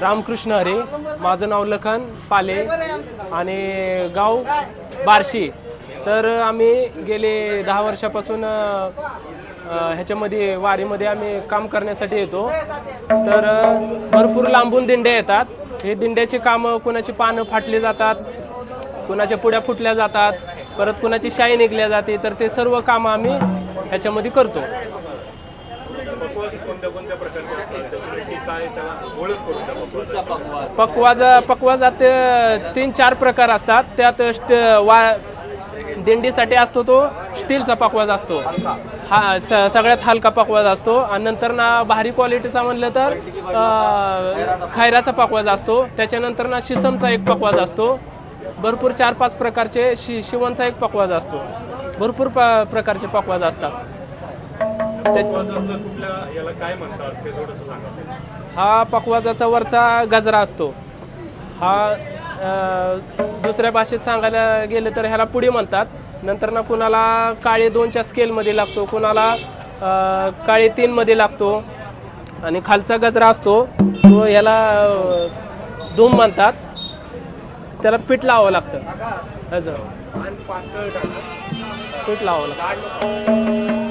रामकृष्ण हरे. माझं नाव लखन पाले आणि गाव बार्शी. तर आम्ही गेले दहा वर्षापासून ह्याच्यामध्ये वारीमध्ये आम्ही काम करण्यासाठी येतो. तर भरपूर लांबून दिंड्या येतात. हे दिंड्याची कामं कुणाची पानं फाटली जातात कुणाच्या पुड्या फुटल्या जातात परत कुणाची शाई निघल्या जाते तर ते सर्व कामं आम्ही ह्याच्यामध्ये करतो. कोणत्या कोणत्या प्रकारचे असतात? त्याच्यापैकी काय त्याला ओळख करून द्या पकवाज पकवाजात अ, तीन चार प्रकार असतात. त्यात स्ट वा दिंडीसाठी असतो तो स्टीलचा पकवाज असतो. हा स सगळ्यात हलका पकवाज असतो. आणि नंतर ना भारी क्वालिटीचा म्हणलं तर अ, खैराचा पकवाज असतो. त्याच्यानंतर ना शिसमचा एक पकवाज असतो. भरपूर चार पाच प्रकारचे शि शिवणचा एक पकवाज असतो. भरपूर प प्रकारचे पकवाज असतात. कुठल्या याला काय म्हणतात ते थोडंसं सांगा. हा पकवाजाचा वरचा गजरा असतो. हा अ, दुसऱ्या भाषेत सांगायला गेलं तर ह्याला पुडी म्हणतात. नंतर ना कुणाला काळे दोनच्या स्केलमध्ये लागतो कुणाला अ, काळे तीनमध्ये लागतो. आणि खालचा गजरा असतो तो ह्याला अ, धूम म्हणतात. त्याला पीठ लावावं लागतं. ह्याचं पीठ लावावं लागतं.